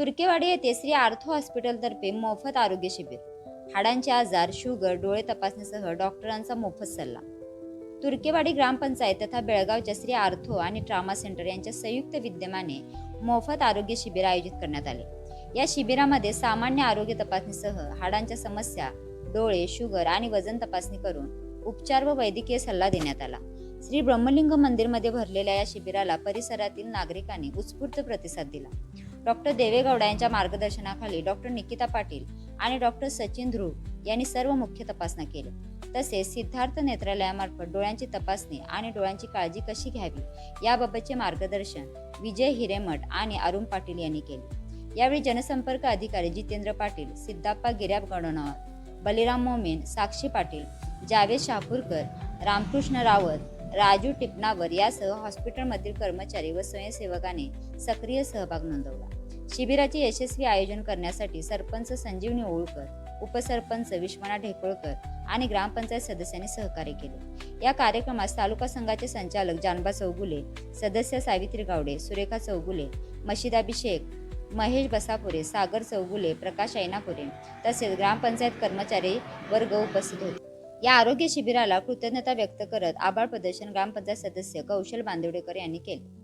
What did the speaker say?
तुर्केवाडी येथे श्री आर्थो हॉस्पिटलतर्फे मोफत आरोग्य शिबिर. हाडांचे आजार शुगर डोळे तपासणीसह डॉक्टरांचा मोफत सल्ला. तुर्केवाडी ग्रामपंचायत तथा बेळगावच्या श्री आर्थो आणि ट्रामा सेंटर यांच्या संयुक्त विद्यमाने मोफत आरोग्य शिबिर आयोजित करण्यात आले. या शिबिरामध्ये सामान्य आरोग्य तपासणीसह हाडांच्या समस्या डोळे शुगर आणि वजन तपासणी करून उपचार व वैद्यकीय सल्ला देण्यात आला. श्री ब्रह्मलिंग मंदिरमध्ये भरलेल्या या शिबिराला परिसरातील नागरिकांनी उत्स्फूर्त प्रतिसाद दिला. डॉक्टर देवेगौडा यांच्या मार्गदर्शनाखाली डॉक्टर निकिता पाटील आणि डॉक्टर सचिन ध्रुव यांनी सर्व मुख्य तपासण्या केल्या. तसेच सिद्धार्थ नेत्रालयामार्फत डोळ्यांची तपासणी आणि डोळ्यांची काळजी कशी घ्यावी याबाबतचे मार्गदर्शन विजय हिरेमठ आणि अरुण पाटील यांनी केले. यावेळी जनसंपर्क अधिकारी जितेंद्र पाटील सिद्धाप्पा गिर्याब गणनावर बलिराम मोमेन साक्षी पाटील जावेद शहापूरकर रामकृष्ण रावत राजू टिपणावर यासह हॉस्पिटलमधील कर्मचारी व स्वयंसेवकाने सक्रिय सहभाग नोंदवला. शिबिराचे यशस्वी आयोजन करण्यासाठी सरपंच संजीवनी ओळकर उपसरपंच विश्वनाथ ढेकळकर आणि ग्रामपंचायत सदस्यांनी सहकार्य केले. या कार्यक्रमात तालुका संघाचे संचालक जानबा चौगुले सदस्य सावित्री गावडे सुरेखा चौगुले मशिदाभिषेक महेश बसापुरे सागर चौगुले प्रकाश ऐनापुरे तसेच ग्रामपंचायत कर्मचारी वर्ग उपस्थित होते. या आरोग्य शिबिराला कृतज्ञता व्यक्त करत आभार प्रदर्शन ग्रामपंचायत सदस्य कौशल बांदिवडेकर यांनी केले.